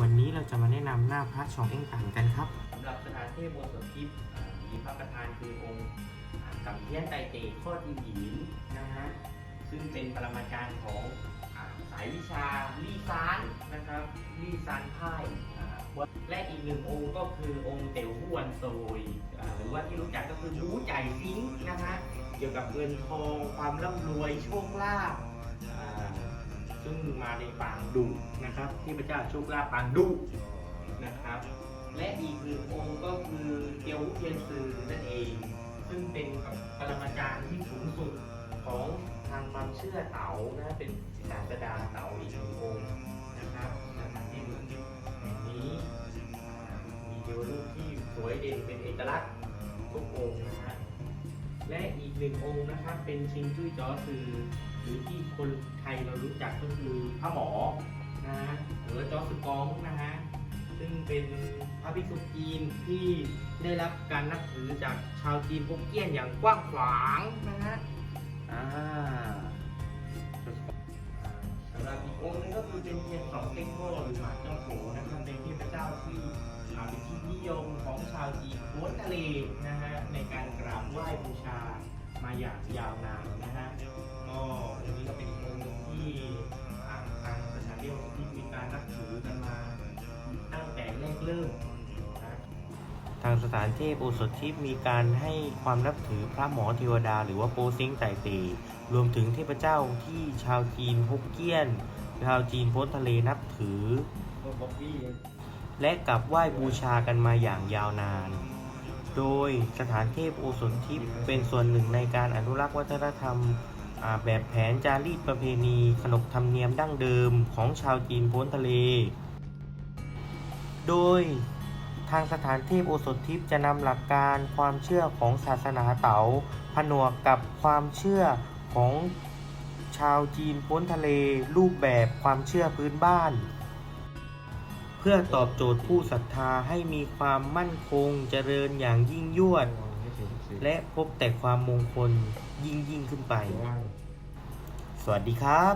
วันนี้เราจะมาแนะนำหน้าพระชองเอ็งต่างกันครับสำหรับสถานเทพโบสถทิพย์มีพระประธานคือองค์กัมเทียนไตเตโคตรอินหินนะฮะซึ่งเป็นปรมาจารย์ของอสายวิชาลี่ซานนะครับลี่ซานไพ่และอีกหนึ่งองค์ก็คือองค์เต๋วฮวนโซยหรือว่าที่รู้จักก็คือบูจ่ายซิงนะฮะเกี่ยวกับเงินทองความร่ำรวยโชคลาภ ซึ่งมาในปางดุนะครับที่พระเจ้าโชคลาภปางดุนะครับ และอีกหนึ่งองค์ก็คือเกียวเทียนซือนั่นเอง ซึ่งเป็นปรมาจารย์ที่สูงสุดของทางความเชื่อเต๋านะเป็นศาสดาเต๋าอีกหนึ่งองค์นะครับที่ดูที่แห่งนี้อ่ามีเทวรูปที่สวยเด่นเป็นเอกลักษณ์ทุกองค์นะฮะและอีกหนึ่งองค์นะครับเป็นชิงจุ้ยจอซือ คนไทยเรารู้จักก็คือพระหมอนะฮะหรือว่าจอสกองนะฮะซึ่งเป็นพระภิกษุจีนที่ได้รับการนับถือจากชาวจีนพวกเกี้ยนอย่างกว้างขวางนะฮะอ่าสำหรับอีกองค์หนึงก็คือเป็นเทียนสองเต็งโก้หรือหมาเจ้าโขนะครับเป็นเทพเจ้าที่อ่าเป็นที่นิยมของชาวจีนล้วนทะเลนะฮะในการกราบไหว้บูชามาอย่างยาวนานนะฮะก็ อันนี้ก็เป็นองค์หนึ่งที่อ่าทางประชาชนที่มีการนับถือกันมาตั้งแต่แรกเริ่มนะทางสถานเทพโอสถทิพย์มีการให้ความนับถือพระหมอเทวดา หรือว่าโปซิงไต่เตรวมถึงเทพเจ้าที่ชาวจีนฮกเกี้ยน ชาวจีนพ้นทะเลนับถือ และกลับไหว้บูชากันมาอย่างยาวนาน โดยสถานเทพโอสถทิพย์เป็นส่วนหนึ่งในการอนุรักษ์วัฒนธรรม แบบแผนจารีตประเพณีขนบธรรมเนียมดั้งเดิมของชาวจีนพ้นทะเล โดยทางสถานเทพโอสถทิพย์จะนำหลักการความเชื่อของศาสนาเต๋าผนวกกับความเชื่อของชาวจีนพ้นทะเลรูปแบบความเชื่อพื้นบ้าน เพื่อตอบโจทย์ผู้ศรัทธาให้มีความมั่นคงเจริญอย่างยิ่งยวด และพบแต่ความมงคลยิ่งยิ่งขึ้นไป สวัสดีครับ